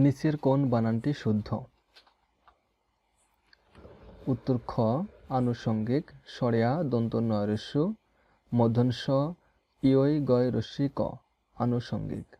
নিচের কোন বানানটি শুদ্ধ। উত্তর খ, আনুষঙ্গিক, সরেয়া দন্ত নয়রস্য মধ্যংশ ইয়ই গয় রস্যি ক, আনুষঙ্গিক।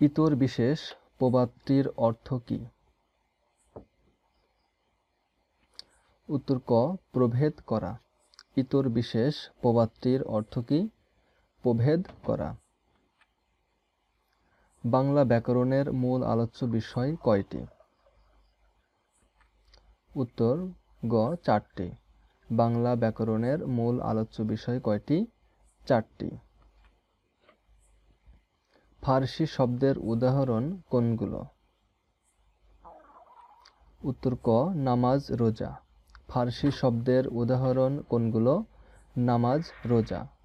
ইতর বিশেষ, প্রবাদটির অর্থ কী? উত্তর ক, প্রভেদ করা। ইতর বিশেষ, প্রবাদটির অর্থ কী? প্রভেদ করা। বাংলা ব্যাকরণের মূল আলোচ্য বিষয় কয়টি? উত্তর, গ, চারটি। বাংলা ব্যাকরণের মূল আলোচ্য বিষয় কয়টি? চারটি। ফার্সি শব্দের উদাহরণ কোনগুলো? উত্তর, ক, নামাজ, রোজা। ফার্সি শব্দের উদাহরণ কোনগুলো? নামাজ, রোজা।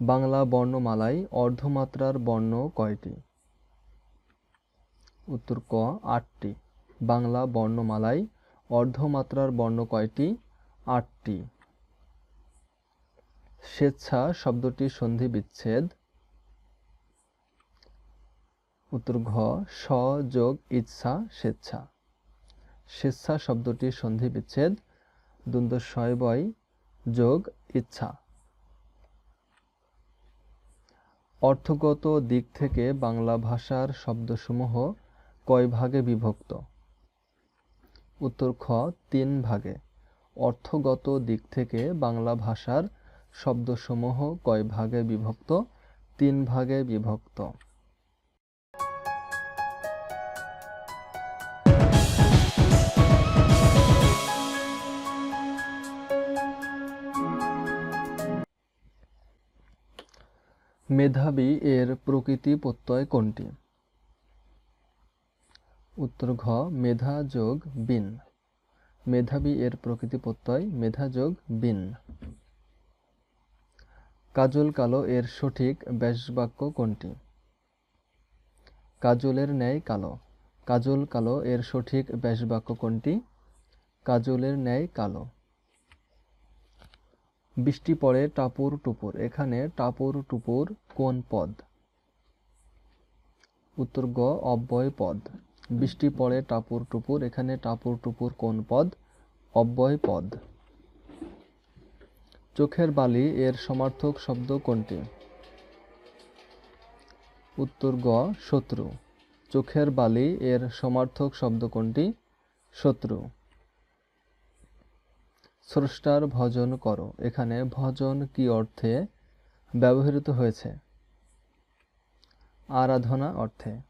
বাংলা বর্ণমালায় অর্ধমাত্রার বর্ণ কয়টি? উত্তর ক, আটটি। বাংলা বর্ণমালায় অর্ধমাত্রার বর্ণ কয়টি? আটটি। স্বেচ্ছা শব্দটি সন্ধি বিচ্ছেদ উত্তর ঘ, স যোগ ইচ্ছা, স্বেচ্ছা। স্বেচ্ছা শব্দটি সন্ধি বিচ্ছেদ দ্বন্দ্ব যোগ ইচ্ছা। অর্থগত দিক থেকে বাংলা ভাষার শব্দসমূহ কয় ভাগে বিভক্ত? উত্তর খ, তিন ভাগে। অর্থগত দিক থেকে বাংলা ভাষার শব্দসমূহ কয় ভাগে বিভক্ত? তিন ভাগে বিভক্ত। মেধাবী এর প্রকৃতি প্রত্যয় কোনটি? উত্তর ঘ, মেধা যোগ বিন। মেধাবী এর প্রকৃতি প্রত্যয়, মেধা যোগ বিন। কাজল কালো এর সঠিক ব্যাসবাক্য কোনটি? কাজলের ন্যায় কালো। কাজল কালো এর সঠিক ব্যাসবাক্য কোনটি? কাজলের ন্যায় কালো। বৃষ্টি পড়ে টাপুর টুপুর। এখানে টাপুর টুপুর কোন পদ? উত্তর গ, অব্যয় পদ। বৃষ্টি পড়ে টাপুর টুপুর। এখানে টাপুর টুপুর কোন পদ? অব্যয় পদ। চোখের বালি এর সমার্থক শব্দ কোনটি? উত্তর গ, শত্রু। চোখের বালি এর সমার্থক শব্দ কোনটি? শত্রু। স্রষ্টার ভজন করো। এখানে ভজন কি অর্থে ব্যবহৃত হয়েছে? আরাধনা অর্থে।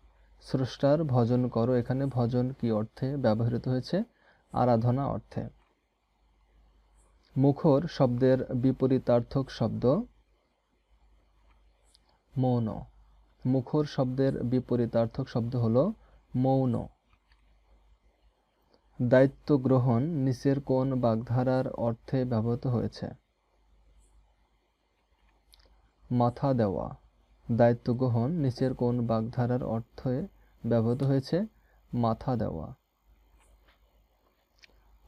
স্রষ্টার ভজন করো। এখানে ভজন কি অর্থে ব্যবহৃত হয়েছে? আরাধনা অর্থে। মুখর শব্দের বিপরীতার্থক শব্দ মৌন। মুখর শব্দের বিপরীতার্থক শব্দ হলো মৌন। দায়িত্ব গ্রহণ নিচের কোন বাগধারার অর্থে ব্যবহৃত হয়েছে? মাথা দেওয়া। দায়িত্ব গ্রহণ নিচের কোন বাগধারার অর্থে ব্যবহৃত হয়েছে? মাথা দেওয়া।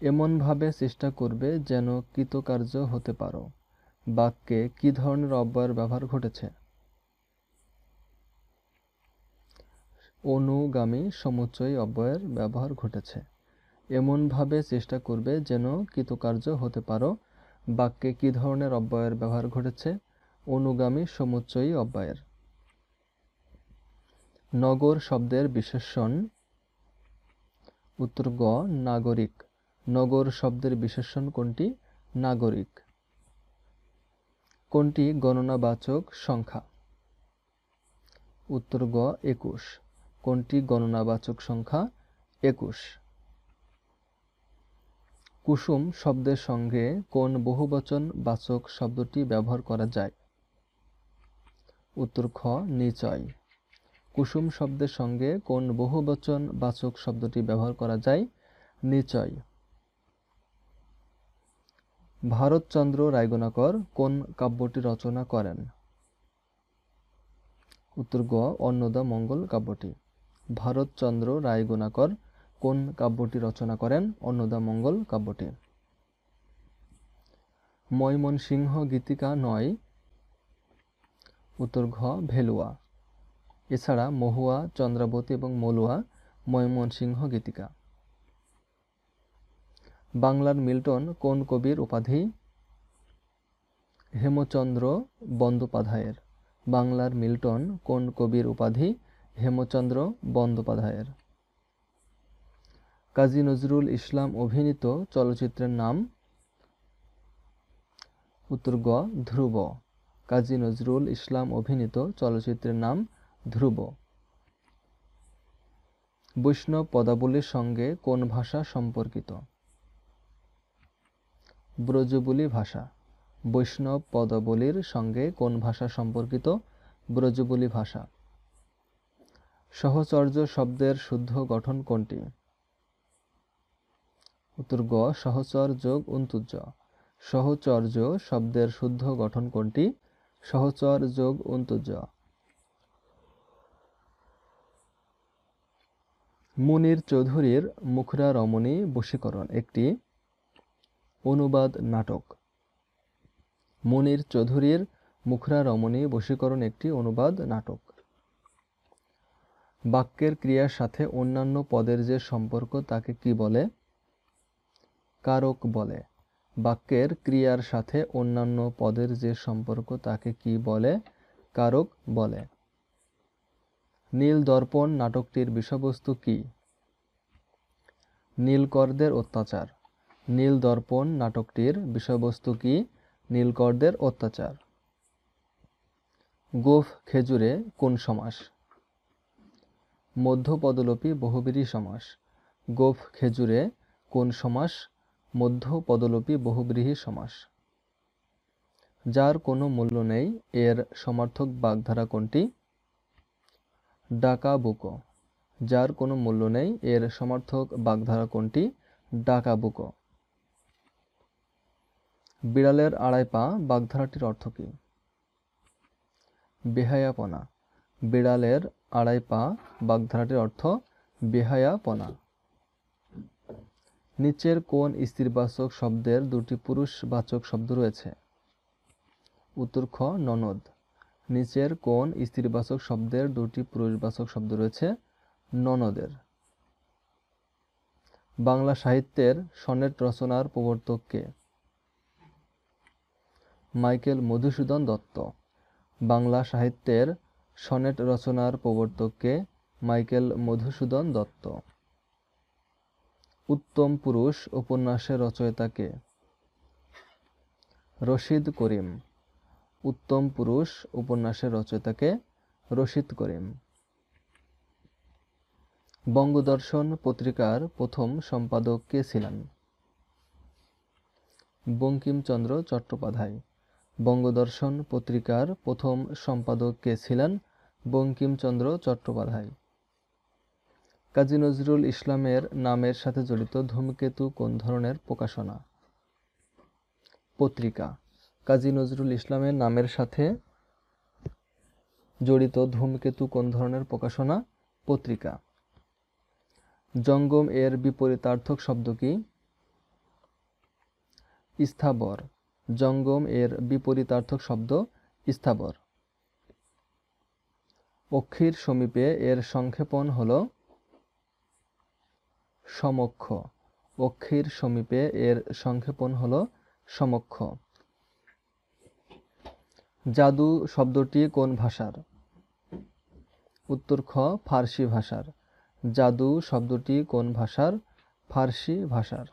এমনভাবে চেষ্টা করবে যেন কৃতকার্য হতে পারো। বাক্যে কি ধরনের অব্যয়ের ব্যবহার ঘটেছে? অনুগামী সমুচয় অব্যয়ের ব্যবহার ঘটেছে। এমনভাবে চেষ্টা করবে যেন কৃতকার্য হতে পারো। বাক্যে কি ধরনের অব্যয়ের ব্যবহার ঘটেছে? অনুগামী সমুচ্চয়ী অব্যয়ের। নগর শব্দের বিশেষণ। উত্তর গ, নাগরিক। নগর শব্দের বিশেষণ কোনটি? নাগরিক। কোনটি গণনাবাচক সংখ্যা? উত্তর গ, একুশ। কোনটি গণনাবাচক সংখ্যা? একুশ। কুসুম শব্দের সঙ্গে কোন বহুবচন বাচক শব্দটি ব্যবহার করা যায়? উত্তর খ, নিচয়। কুসুম শব্দের সঙ্গে কোন বহুবচন বাচক শব্দটি ব্যবহার করা যায়? নিচয়। ভারতচন্দ্র রায়গুণাকর কোন কাব্যটি রচনা করেন? উত্তর গ অন্নদা মঙ্গল কাব্যটি। ভারতচন্দ্র রায়গুণাকর কোন কাব্যটি রচনা করেন? অন্নদা মঙ্গল কাব্যটি। ময়মনসিংহ গীতিকা নয়। উত্তর ঘ, ভেলুয়া। এছাড়া মহুয়া, চন্দ্রাবতী এবং মলুয়া ময়মনসিংহ গীতিকা। বাংলার মিল্টন কোন কবির উপাধি? হেমচন্দ্র বন্দ্যোপাধ্যায়ের। বাংলার মিল্টন কোন কবির উপাধি? হেমচন্দ্র বন্দ্যোপাধ্যায়ের। কাজী নজরুল ইসলাম অভিনীত চলচ্চিত্রের নাম উত্তর গ, ধ্রুব। কাজী নজরুল ইসলাম অভিনীত চলচ্চিত্রের নাম ধ্রুব। বৈষ্ণব পদাবলীর সঙ্গে কোন ভাষা সম্পর্কিত? ব্রজবুলি ভাষা। বৈষ্ণব পদাবলীর সঙ্গে কোন ভাষা সম্পর্কিত? ব্রজবুলি ভাষা। সহচর্য শব্দের শুদ্ধ গঠন কোনটি? উত্তর গ, সহচর যোগ অন্তুজ সহচর্য শব্দের শুদ্ধ গঠন কোনটি? সহচর যোগ অন্তুজ মুনির চৌধুরীর মুখরা রমণী বশীকরণ, একটি অনুবাদ নাটক। মুনির চৌধুরীর মুখরা রমণী বশীকরণ, একটি অনুবাদ নাটক। বাক্যের ক্রিয়ার সাথে অন্যান্য পদের যে সম্পর্ক, তাকে কি বলে? কারক বলে। বাক্যের ক্রিয়ার সাথে অন্যান্য পদের যে সম্পর্ক তাকে কি বলে? কারক বলে। নীল দর্পণ নাটকটির বিষয়বস্তু কি? নীলকরদের অত্যাচার। নীল দর্পণ নাটকটির বিষয়বস্তু কি? নীলকরদের অত্যাচার। গোফ খেজুরে কোন সমাস? মধ্যপদলোপী বহুব্রীহি সমাস। গোফ খেজুরে কোন সমাস? মধ্যপদলোপী বহুব্রীহি সমাস। যার কোনো মূল্য নেই এর সমার্থক বাগধারা কোনটি? ডাকা বুকো যার কোনো মূল্য নেই এর সমার্থক বাগধারা কোনটি? ডাকা বুকো বিড়ালের আড়াই পা বাগধারাটির অর্থ কী? বেহায়াপনা। বিড়ালের আড়াই পা বাগধারাটির অর্থ বেহায়াপনা। নিচের কোন স্ত্রীবাচক শব্দের দুটি পুরুষবাচক শব্দ রয়েছে। উত্তর খ, ননদ। নিচের কোন স্ত্রীবাচক শব্দের দুটি পুরুষবাচক শব্দ রয়েছে, ননদের। বাংলা সাহিত্যের সনেট রচনার প্রবর্তক কে? মাইকেল মধুসূদন দত্ত। বাংলা সাহিত্যের সনেট রচনার প্রবর্তককে মাইকেল মধুসূদন দত্ত। উত্তম পুরুষ উপন্যাসের রচয়িতাকে রশিদ করিম। উত্তম পুরুষ উপন্যাসের রচয়িতাকে রশিদ করিম। বঙ্গদর্শন পত্রিকার প্রথম সম্পাদক কে ছিলেন? বঙ্কিমচন্দ্র চট্টোপাধ্যায়। বঙ্গদর্শন পত্রিকার প্রথম সম্পাদক কে ছিলেন? বঙ্কিমচন্দ্র চট্টোপাধ্যায়। কাজী নজরুল ইসলামের নামের সাথে জড়িত ধূমকেতু কোন ধরনের প্রকাশনা? পত্রিকা। কাজী নজরুল ইসলামের নামের সাথে জড়িত ধূমকেতু কোন ধরনের প্রকাশনা? পত্রিকা। জঙ্গম এর বিপরীতার্থক শব্দ কি? স্থাবর। জঙ্গম এর বিপরীতার্থক শব্দ স্থাবর। অক্ষির সমীপে এর সংক্ষেপণ হল সমক্ষ। অক্ষির সমীপে এর সংক্ষেপণ হল সমক্ষ। জাদু শব্দটি কোন ভাষার? উত্তর খ, ফার্সি ভাষার। জাদু শব্দটি কোন ভাষার? ফার্সি ভাষার।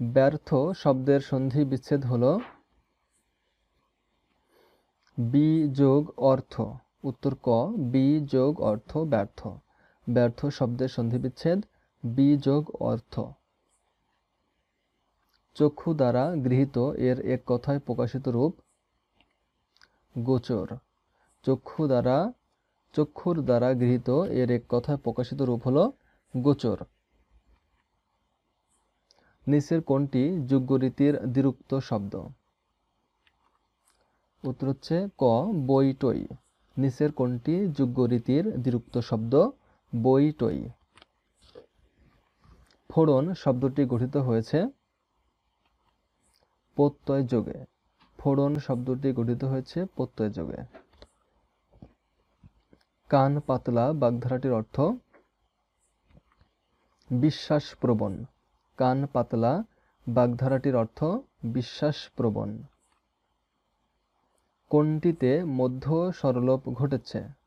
ব্যর্থ শব্দের সন্ধি বিচ্ছেদ হল বি যোগ অর্থ। উত্তর ক, বি যোগ অর্থ ব্যর্থ। ব্যর্থ শব্দের সন্ধিবিচ্ছেদ, বি যোগ অর্থ। চক্ষু দ্বারা গৃহীত এর এক কথায় প্রকাশিত রূপ, গোচর। চক্ষু দ্বারা, চক্ষুর দ্বারা গৃহীত এর এক কথায় প্রকাশিত রূপ হল গোচর। নিচের কোনটি যোগ্যরীতির দ্বিরুক্ত শব্দ। উত্তর হচ্ছে ক বইটই নিচের কোনটি যোগ্যরীতির দ্বিরুক্ত শব্দ। বইটই। ফোড়ন শব্দটি গঠিত হয়েছে প্রত্যয় যোগে। ফোড়ন শব্দটি গঠিত হয়েছে প্রত্যয় যোগে। কান পাতলা বাগধারাটির অর্থ বিশ্বাসপ্রবণ কান পাতলা বাগধারাটির অর্থ বিশ্বাসপ্রবণ কোনটিতে মধ্য সরলোপ ঘটেছে?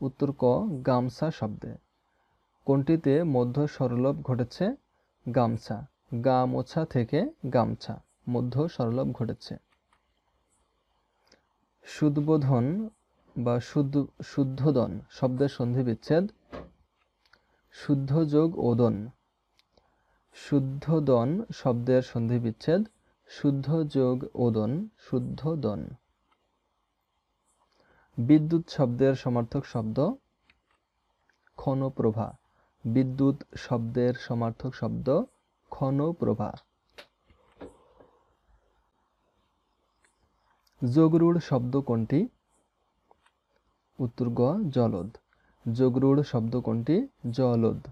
উত্তর ক, গামছা শব্দে। কোনটিতে মধ্য সরলোপ ঘটেছে? গামছা। গা মোছা থেকে গামছা। মধ্য সরলোপ ঘটেছে। সুদবোধন বা শুদ্ধ, শুদ্ধোদন শব্দের সন্ধি বিচ্ছেদ। শুদ্ধ যোগ ওদন। শুদ্ধোদন শব্দের সন্ধি বিচ্ছেদ। শুদ্ধ যোগ ওদন, শুদ্ধোদন। বিদ্যুৎ শব্দের সমার্থক শব্দ ক্ষণপ্রভা। বিদ্যুৎ শব্দের সমার্থক শব্দ ক্ষণপ্রভা। যোগরূঢ় শব্দ কোনটি? উত্তর গ, জলদ। যোগরূঢ় শব্দ কোনটি? জলদ।